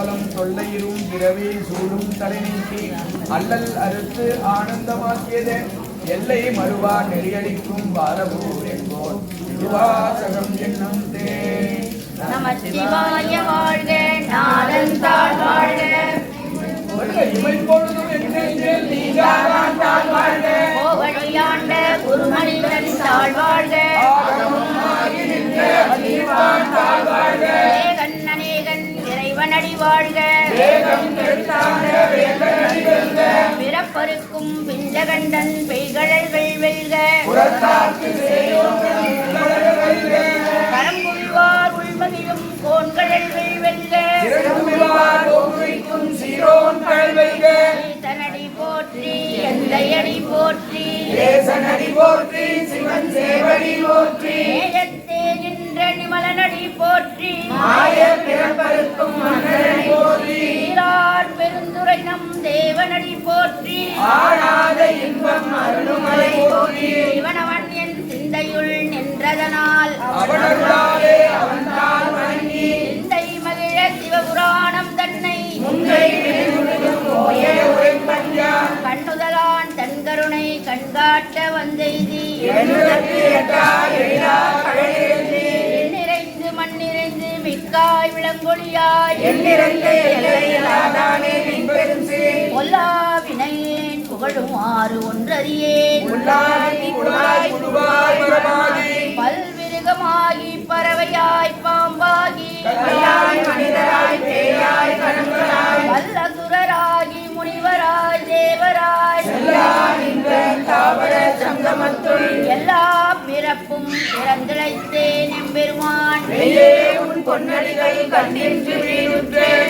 அம்பலம் தொல்லையிரும் பிறவி சூடும் தலை நீக்கி அல்லல் அறுத்து ஆனந்தமாக்கியது. எல்லை மறுவா நெறியடிக்கும் பாரபூர் என்போர் திருவாசகம் என்னும் தே. நமச்சிவாய வாழ்க நாதந்தாள் வாழ்க. என் நெஞ்சில் நீங்காதான் தான் வாழ்க. கோவழியாண்ட குருமனிதன் தாழ் வாழ்க. இறைவனடி வாழ்க பிறப்பருக்கும் பிஞ்சகண்டன் பெய்கழல்கள் வெல்க. கரம்புள்வார் உள்மகிழும் கோன்கழல்கள் வெல்க. ஓங்குவிக்கும் சீரோன் கழ்வெல்க ஈசனடி போற்றி போற்றி போற்றி மாய பிறப்பருக்கும் போற்றி. சீரார் பெருந்துரை நம் தேவனடி போற்றி. ஆனாத இன்பம் அருளுமலை போற்றி. இவனவன் என் சிந்தையுள் நின்றதனால். அவனருளாலே அவன்தான் வணங்கி. சிந்தை மகிழ சிவபுராணம் தன்னை. உரைப்பஞ்சா கண்ணுதலான் தன் கருணை கண்காட்ட வந்தெய்தி. மிக்காய் விளங்கொழியாய் எண்ணிறந்த எல்லையிலாதானே நின்பெரும் சீர் பொல்லா வினையேன் புகழுமாறு ஒன்றறியேன். குழாய் மரமாகி. பல்விருகமாகி பறவையாய் பாம்பாகி. கல்லாய் மனிதராய் பேயாய் கணங்களாய். வல்லசுரராகி முனிவராய் தேவராய். எல்லா நின்ற தாவர சங்கமத்துள். எல்லா பிறப்பும் பிறந்திழைத்தேன் எம்பெருமான். பொன்னடிகள் கண்ணின்றி வீணுற்றேன்